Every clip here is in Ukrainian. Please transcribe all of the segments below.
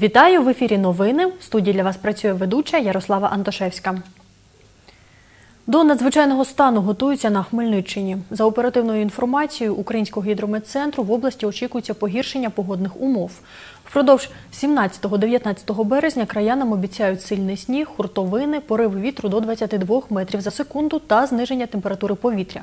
Вітаю в ефірі новини. В студії для вас працює ведуча Ярослава Антошевська. До надзвичайного стану готуються на Хмельниччині. За оперативною інформацією Українського гідрометцентру в області очікується погіршення погодних умов. Впродовж 17-19 березня краянам обіцяють сильний сніг, хуртовини, пориви вітру до 22 метрів за секунду та зниження температури повітря.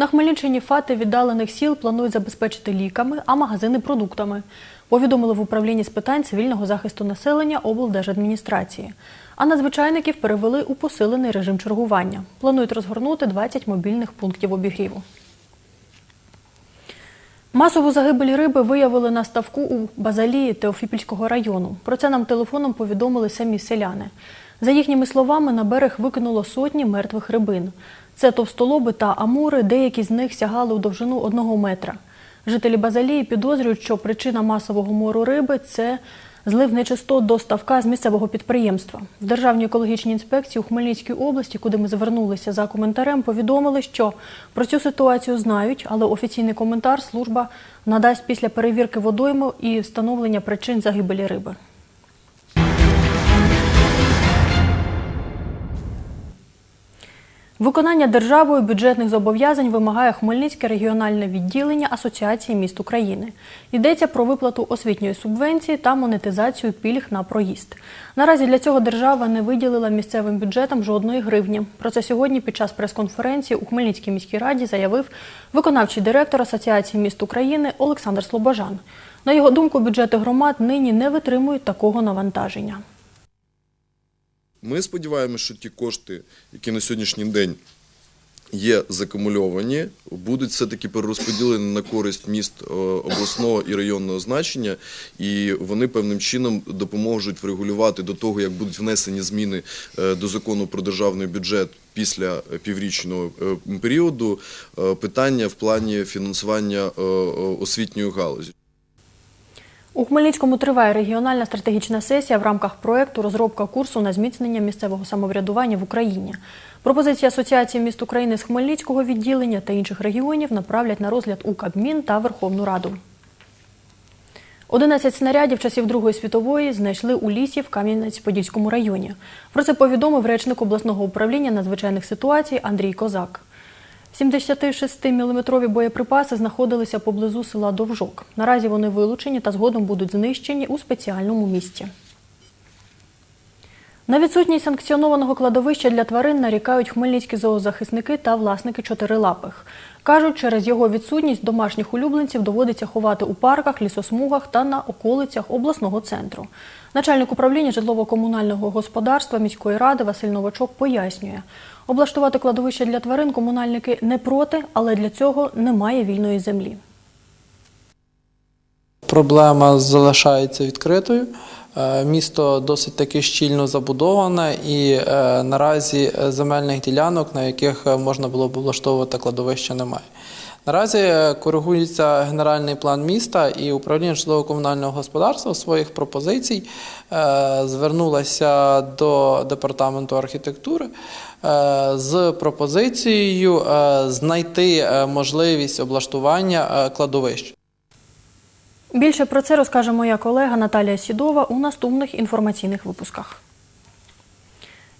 На Хмельниччині фати віддалених сіл планують забезпечити ліками, а магазини продуктами. Повідомили в управлінні з питань цивільного захисту населення облдержадміністрації. А надзвичайників перевели у посилений режим чергування. Планують розгорнути 20 мобільних пунктів обігріву. Масову загибель риби виявили на ставку у Базалії Теофіпільського району. Про це нам телефоном повідомили самі селяни. За їхніми словами, на берег викинуло сотні мертвих рибин. Це товстолоби та амури, деякі з них сягали у довжину одного метра. Жителі Базалії підозрюють, що причина масового мору риби це злив нечистот до ставка з місцевого підприємства. В Державній екологічній інспекції у Хмельницькій області, куди ми звернулися за коментарем, повідомили, що про цю ситуацію знають, але офіційний коментар служба надасть після перевірки водойми і встановлення причин загибелі риби. Виконання державою бюджетних зобов'язань вимагає Хмельницьке регіональне відділення Асоціації міст України. Йдеться про виплату освітньої субвенції та монетизацію пільг на проїзд. Наразі для цього держава не виділила місцевим бюджетам жодної гривні. Про це сьогодні під час прес-конференції у Хмельницькій міській раді заявив виконавчий директор Асоціації міст України Олександр Слобожан. На його думку, бюджети громад нині не витримують такого навантаження. Ми сподіваємося, що ті кошти, які на сьогоднішній день є закумульовані, будуть все-таки перерозподілені на користь міст е, обласного і районного значення, і вони певним чином допоможуть врегулювати до того, як будуть внесені зміни е, до закону про державний бюджет після е, піврічного періоду, питання в плані фінансування освітньої галузі. У Хмельницькому триває регіональна стратегічна сесія в рамках проєкту розробка курсу на зміцнення місцевого самоврядування в Україні. Пропозиції Асоціації міст України з Хмельницького відділення та інших регіонів направлять на розгляд у Кабмін та Верховну Раду. 11 снарядів часів Другої світової знайшли у лісі в Кам'янець-Подільському районі. Про це повідомив речник обласного управління надзвичайних ситуацій Андрій Козак. 76-мм боєприпаси знаходилися поблизу села Довжок. Наразі вони вилучені та згодом будуть знищені у спеціальному місці. На відсутність санкціонованого кладовища для тварин нарікають хмельницькі зоозахисники та власники чотирилапих. Кажуть, через його відсутність домашніх улюбленців доводиться ховати у парках, лісосмугах та на околицях обласного центру. Начальник управління житлово-комунального господарства міської ради Василь Новачок пояснює, облаштувати кладовище для тварин комунальники не проти, але для цього немає вільної землі. Проблема залишається відкритою. Е, Місто досить таки щільно забудоване, і е, наразі е, земельних ділянок, на яких можна було б облаштовувати кладовище, немає. Наразі коригується генеральний план міста, і управління житлово-комунального господарства своїх пропозицій звернулося до департаменту архітектури з пропозицією знайти можливість облаштування е, кладовищ. Більше про це розкаже моя колега Наталія Сідова у наступних інформаційних випусках.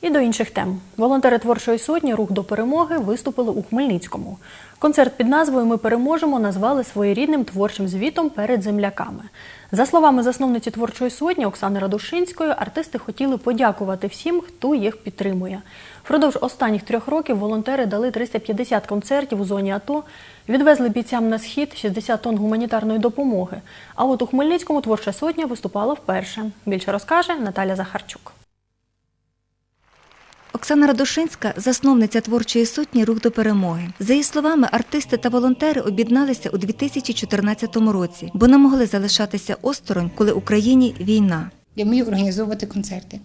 І до інших тем. Волонтери творчої сотні Рух до перемоги виступили у Хмельницькому. Концерт під назвою Ми переможемо назвали своєрідним творчим звітом перед земляками. За словами засновниці творчої сотні Оксани Радушинської, артисти хотіли подякувати всім, хто їх підтримує. Впродовж останніх трьох років волонтери дали 350 концертів у зоні АТО, відвезли бійцям на схід 60 тонн гуманітарної допомоги. А от у Хмельницькому творча сотня виступала вперше. Більше розкаже Наталя Захарчук. Оксана Радушинська, засновниця творчої сотні Рух до перемоги. За її словами, артисти та волонтери об'єдналися у 2014 році, бо не могли залишатися осторонь, коли Україні війна. Я вмію організовувати концерти.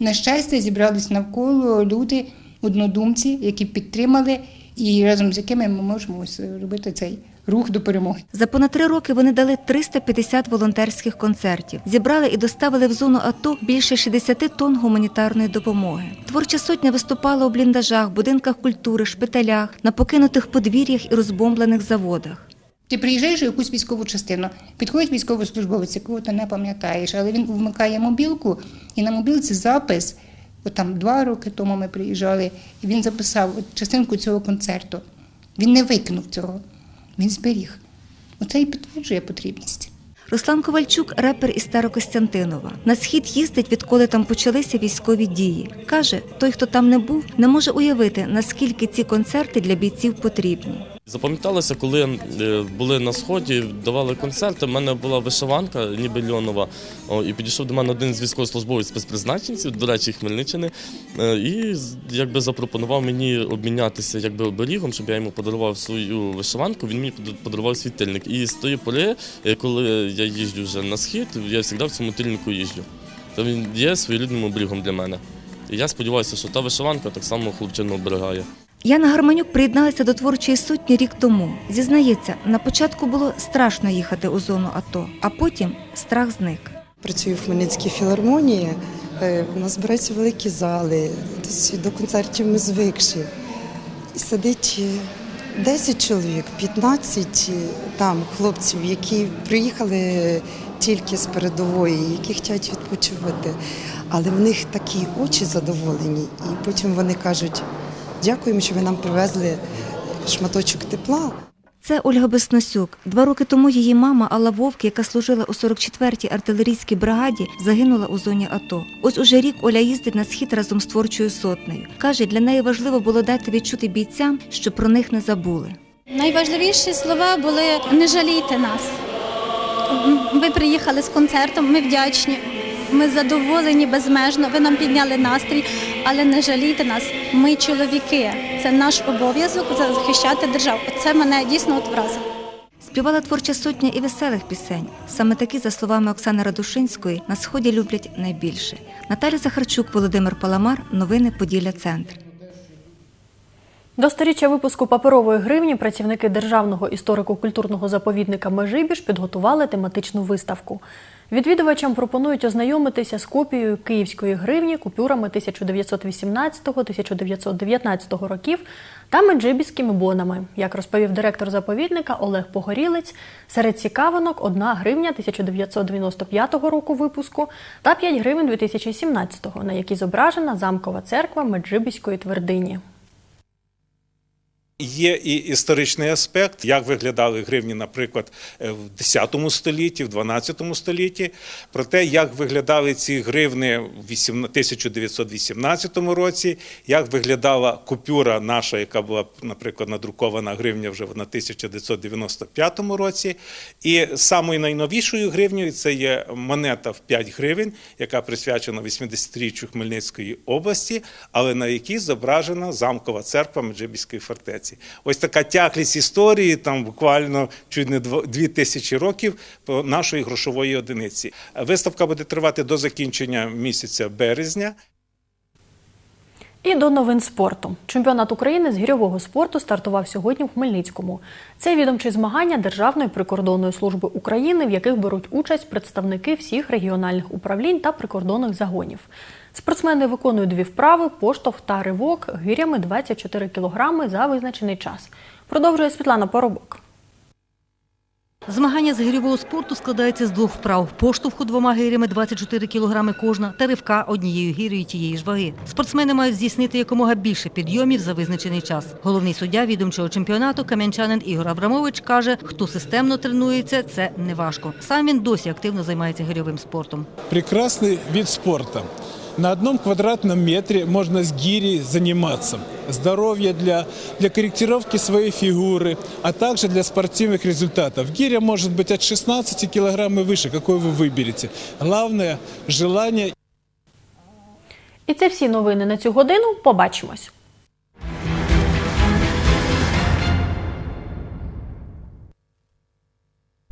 На щастя, зібрались навколо люди, однодумці, які підтримали, і разом з якими ми можемо ось робити цей рух до перемоги. За понад три роки вони дали 350 волонтерських концертів, зібрали і доставили в зону АТО більше 60 тонн гуманітарної допомоги. Творча сотня виступала у бліндажах, будинках культури, шпиталях, на покинутих подвір'ях і розбомблених заводах. Ти приїжджаєш у якусь військову частину, підходить військовослужбовець, якого ти не пам'ятаєш, але він вмикає мобілку, і на мобілці запис. От там два роки тому ми приїжджали, і він записав частинку цього концерту. Він не викинув цього, він зберіг. Оце і підтверджує потрібність. Руслан Ковальчук репер із Старокостянтинова. На схід їздить, відколи там почалися військові дії. Каже, той, хто там не був, не може уявити, наскільки ці концерти для бійців потрібні. Запам'яталося, коли е, були на сході, давали концерти. У мене була вишиванка, ніби льонова. І підійшов до мене один з військовослужбовців спецпризначенців, до речі, Хмельниччини, е, і якби запропонував мені обмінятися якби оберігом, щоб я йому подарував свою вишиванку. Він мені пода- подарував світильник. І з тої пори, е, коли я їжджу вже на схід, я завжди в цьому тильнику їжджу. То він є своєрідним оберігом для мене. І я сподіваюся, що та вишиванка так само хлопчину оберігає. Яна Гарманюк приєдналася до творчої сутні рік тому. Зізнається, на початку було страшно їхати у зону АТО, а потім страх зник. Працюю в Хмельницькій філармонії. Е, У нас збираються великі зали, до концертів ми звикші. Сидить е, 10 чоловік, 15 там хлопців, які приїхали тільки з передової, які хочуть відпочивати. Але в них такі очі задоволені, і потім вони кажуть: дякуємо, що ви нам привезли шматочок тепла. Це Ольга Безносюк. Два роки тому її мама Алла Вовк, яка служила у 44-й артилерійській бригаді, загинула у зоні АТО. Ось уже рік Оля їздить на схід разом з творчою сотнею. Каже, для неї важливо було дати відчути бійцям, що про них не забули. Найважливіші слова були не жалійте нас. Ви приїхали з концертом, ми вдячні. Ми задоволені безмежно. Ви нам підняли настрій, але не жалійте нас. Ми чоловіки. Це наш обов'язок захищати державу. Це мене дійсно от вразило. Співала творча сотня і веселих пісень. Саме такі, за словами Оксани Радушинської, на сході люблять найбільше. Наталя Захарчук, Володимир Паламар. Новини Поділля Центр. До сторіччя випуску паперової гривні працівники Державного історико-культурного заповідника Межибіж підготували тематичну виставку. Відвідувачам пропонують ознайомитися з копією київської гривні, купюрами 1918-1919 років та меджибіськими бонами. Як розповів директор заповідника Олег Погорілець, серед цікавинок 1 гривня 1995 року випуску та 5 гривень 2017, на якій зображена замкова церква Меджибіської твердині. Є і історичний аспект, як виглядали гривні, наприклад, е, в X столітті, в XII столітті, про те, як виглядали ці гривни в 1918 році, як виглядала купюра наша, яка була, наприклад, надрукована гривня вже на 1995 році. І самою найновішою гривнею це є монета в 5 гривень, яка присвячена 80-річчю Хмельницької області, але на якій зображена замкова церква Меджибіської фортеці. Ось така тяглість історії, там буквально чуть не дві тисячі років нашої грошової одиниці. Виставка буде тривати до закінчення місяця березня. І до новин спорту. Чемпіонат України з гірьового спорту стартував сьогодні в Хмельницькому. Це відомчі змагання Державної прикордонної служби України, в яких беруть участь представники всіх регіональних управлінь та прикордонних загонів. Спортсмени виконують дві вправи, поштовх та ривок гирями 24 кілограми за визначений час. Продовжує Світлана Поробок. Змагання з гирьового спорту складається з двох вправ: поштовху двома гирями 24 кілограми кожна та ривка однією гірою тієї ж ваги. Спортсмени мають здійснити якомога більше підйомів за визначений час. Головний суддя відомчого чемпіонату кам'янчанин Ігор Абрамович каже, хто системно тренується, це не важко. Сам він досі активно займається гирьовим спортом. прекрасный вид спорта. На одном квадратном метре можно с гирей заниматься. Здоровье для, для корректировки своей фигуры, а также для спортивных результатов. Гиря может быть от 16 килограмм и выше, какой вы выберете. Главное – желание І це всі новини на цю годину. Побачимось.